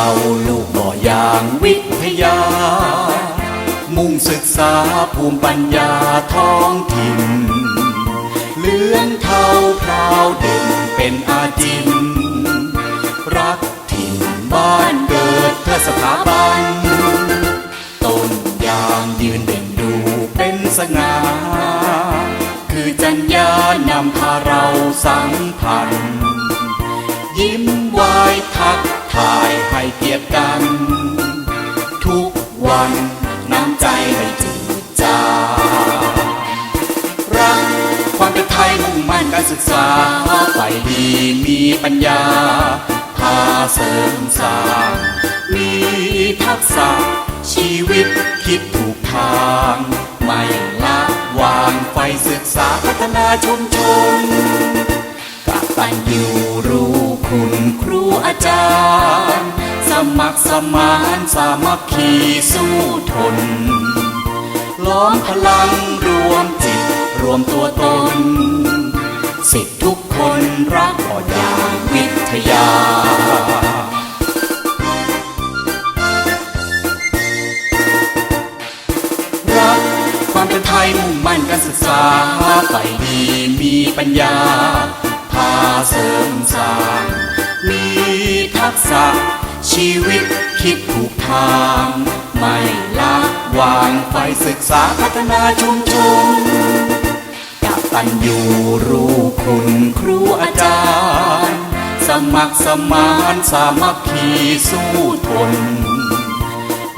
เราโลกอย่างวิทยา มุ่งศึกษาภูมิปัญญาท้องถิ่นเลื่อนเท่าพราวเด่นเป็นอาจิน รักถิ่นบ้านเกิดเพื่อสถาบันต้นยางยืนเด่นดูเป็นสง่าคือจัญญานำพาเราสัมพันธ์ เกียรติกัน ทุกวันน้ำใจไม่จืดจางรักความเป็นไทยมุ่งมั่นการศึกษาใฝ่ดีมีปัญญา พาเสริมสร้างมีทักษะชีวิตคิดถูกทาง ไม่ละวางไฟศึกษาพัฒนาชุมชนกตัญญูรู้คุณครูอาจารย์ มัครสมานสามัคคีสู้ทน ล้อมพลังรวมจิตรวมตัวตน สิทธิทุกคนรักพ่อยาวิทยารักความเป็นไทยมุ่งมั่นการศึกษาใฝ่ดีมีปัญญา พาเสริมสร้าง มีทักษะ ชีวิตคิดถูกทาง ไม่ละวางไฟศึกษาพัฒนาชุมชนกตัญญูรู้คุณครูอาจารย์ สมัครสมานสามัคคีสู้ทน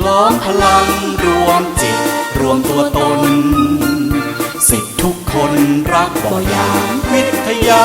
ล้อมพลังรวมจิตรวมตัวตน สิทธิทุกคนรักบ่อย่างวิทยา